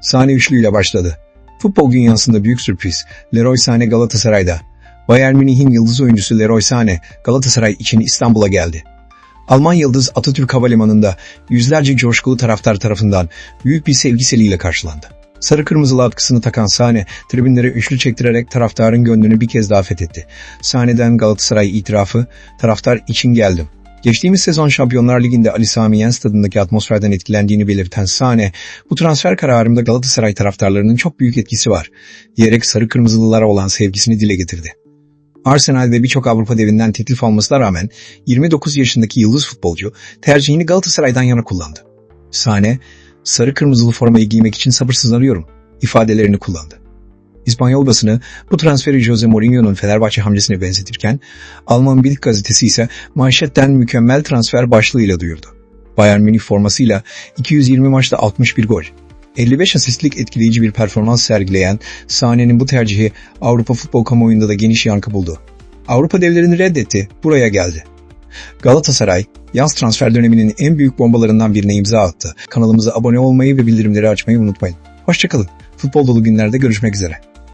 Sahne üçlüyle başladı. Futbol dünyasında büyük sürpriz. Leroy Sane Galatasaray'da. Bayern Münih'in yıldız oyuncusu Leroy Sane Galatasaray için İstanbul'a geldi. Alman yıldız Atatürk Havalimanı'nda yüzlerce coşkulu taraftar tarafından büyük bir sevgiseliyle karşılandı. Sarı kırmızılı atkısını takan Sane, tribünlere üçlü çektirerek taraftarın gönlünü bir kez daha fethetti. Sahneden Galatasaray itirafı, taraftar için geldim. Geçtiğimiz sezon Şampiyonlar Ligi'nde Ali Sami Yen stadındaki atmosferden etkilendiğini belirten Sane, bu transfer kararımda Galatasaray taraftarlarının çok büyük etkisi var, diyerek sarı kırmızılılara olan sevgisini dile getirdi. Arsenal ve birçok Avrupa devinden teklif almasına rağmen 29 yaşındaki yıldız futbolcu tercihini Galatasaray'dan yana kullandı. Sane, sarı kırmızılı formayı giymek için sabırsızlanıyorum ifadelerini kullandı. İspanyol basını bu transferi Jose Mourinho'nun Fenerbahçe hamlesine benzetirken, Alman Bild gazetesi ise manşetten mükemmel transfer başlığıyla duyurdu. Bayern Münih formasıyla 220 maçta 61 gol, 55 asistlik etkileyici bir performans sergileyen Sane'nin bu tercihi Avrupa futbol kamuoyunda da geniş yankı buldu. Avrupa devlerini reddetti, buraya geldi. Galatasaray, yaz transfer döneminin en büyük bombalarından birine imza attı. Kanalımıza abone olmayı ve bildirimleri açmayı unutmayın. Hoşçakalın. Futbol dolu günlerde görüşmek üzere.